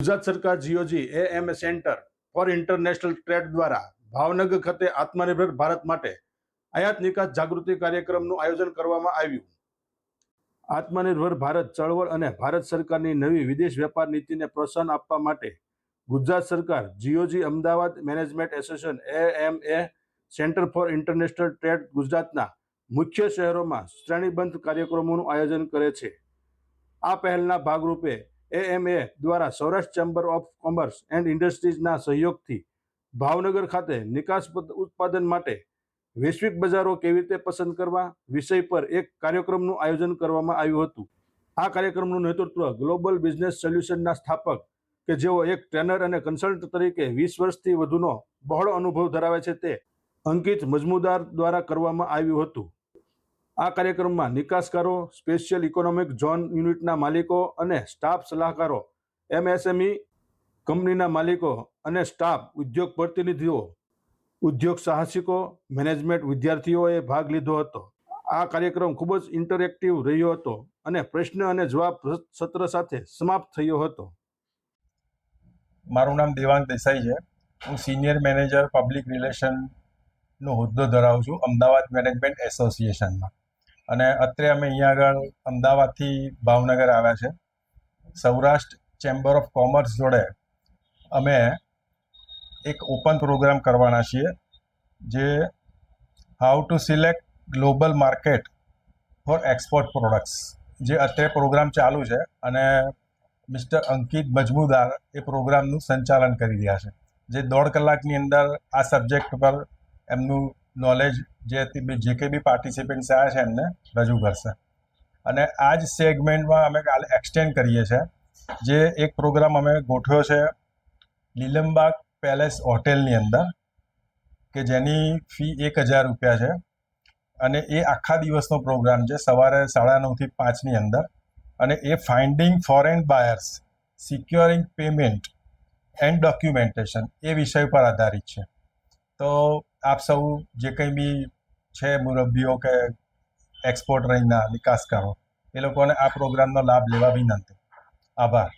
ગુજરાત સરકાર GOG AM centre for international trade દ્વારા ભાવનગર ખાતે આત્મનિર્ભર ભારત માટે આયાત નિકાસ જાગૃતિ કાર્યક્રમનું આયોજન કરવામાં આવ્યું. આત્મનિર્ભર ભારત ચળવળ અને ભારત સરકારની નવી વિદેશ વેપાર નીતિને પ્રોત્સાહન આપવા માટે ગુજરાત સરકાર જીઓજી અમદાવાદ મેનેજમેન્ટ એસોસિએશન એ સેન્ટર ફોર ઇન્ટરનેશનલ ટ્રેડ ગુજરાતના મુખ્ય શહેરોમાં શ્રેણીબંધ કાર્યક્રમોનું આયોજન કરે છે. આ પહેલના ભાગરૂપે એએમએ દ્વારા Saurashtra chamber of commerce and ઇન્ડસ્ટ્રીઝના સહયોગથી ભાવનગર ખાતે નિકાસ પદ- ઉત્પાદન માટે વૈશ્વિક બજારો કેવી રીતે પસંદ કરવા વિષય પર એક કાર્યક્રમનું આયોજન કરવામાં આવ્યું હતું. આ કાર્યક્રમનું નેતૃત્વ ગ્લોબલ બિઝનેસ સોલ્યુશનના સ્થાપક કે જેઓ એક ટ્રેનર અને કન્સલ્ટન્ટ તરીકે વીસ વર્ષથી વધુનો બહોળો અનુભવ ધરાવે છે તે અંકિત મજમુદાર દ્વારા કરવામાં આવ્યું હતું. આ કાર્યક્રમમાં નિકાસકારો, સ્પેશિયલ ઇકોનોમિક ઝોન યુનિટના માલિકો અને સ્ટાફ સલાહકારો, એમએસએમઈ કંપનીના માલિકો અને સ્ટાફ, ઉદ્યોગ પ્રતિનિધિઓ, ઉદ્યોગ સાહસિકો, મેનેજમેન્ટ વિદ્યાર્થીઓએ ભાગ લીધો હતો. આ કાર્યક્રમ ખૂબ જ ઇન્ટરેક્ટિવ રહ્યો હતો અને પ્રશ્ન અને જવાબ સત્ર સાથે સમાપ્ત થયો હતો. મારું નામ દેવાંગ દેસાઈ છે. હું સિનિયર મેનેજર, પબ્લિક રિલેશનનો હોદ્દો ધરાવું છું, અમદાવાદ મેનેજમેન્ટ એસોસિએશનમાં. અને અત્યારે અમે અહીંયા આગળ અમદાવાદથી ભાવનગર આવ્યા છે. સૌરાષ્ટ્ર ચેમ્બર ઓફ કોમર્સ જોડે અમે એક ઓપન પ્રોગ્રામ કરવાના છીએ, જે how to select global market for export products જે અત્યારે પ્રોગ્રામ ચાલુ છે અને મિસ્ટર અંકિત મજમુદાર એ પ્રોગ્રામનું સંચાલન કરી રહ્યા છે. જે દોઢ કલાકની અંદર આ સબ્જેક્ટ પર એમનું નોલેજ જે જે કંઈ બી પાર્ટિસિપન્ટ્સ આવ્યા છે એમને રજૂ કરશે. અને આ જ સેગમેન્ટમાં અમે કાલે એક્સટેન્ડ કરીએ છીએ. જે એક પ્રોગ્રામ અમે ગોઠવ્યો છે, લીલમબાગ પેલેસ હોટેલની અંદર, કે જેની ફી એક હજાર રૂપિયા છે. અને એ આખા દિવસનો પ્રોગ્રામ છે, સવારે સાડા નવથી પાંચની અંદર. અને એ finding foreign buyers securing payment and documentation એ વિષય પર આધારિત છે. તો આપ સૌ જે કંઈ બી છે મુરબ્બીઓ કે એક્સપોર્ટ એક્સપોર્ટરના નિકાસકારો એ લોકોને આ પ્રોગ્રામનો લાભ લેવા વિનંતી. આભાર.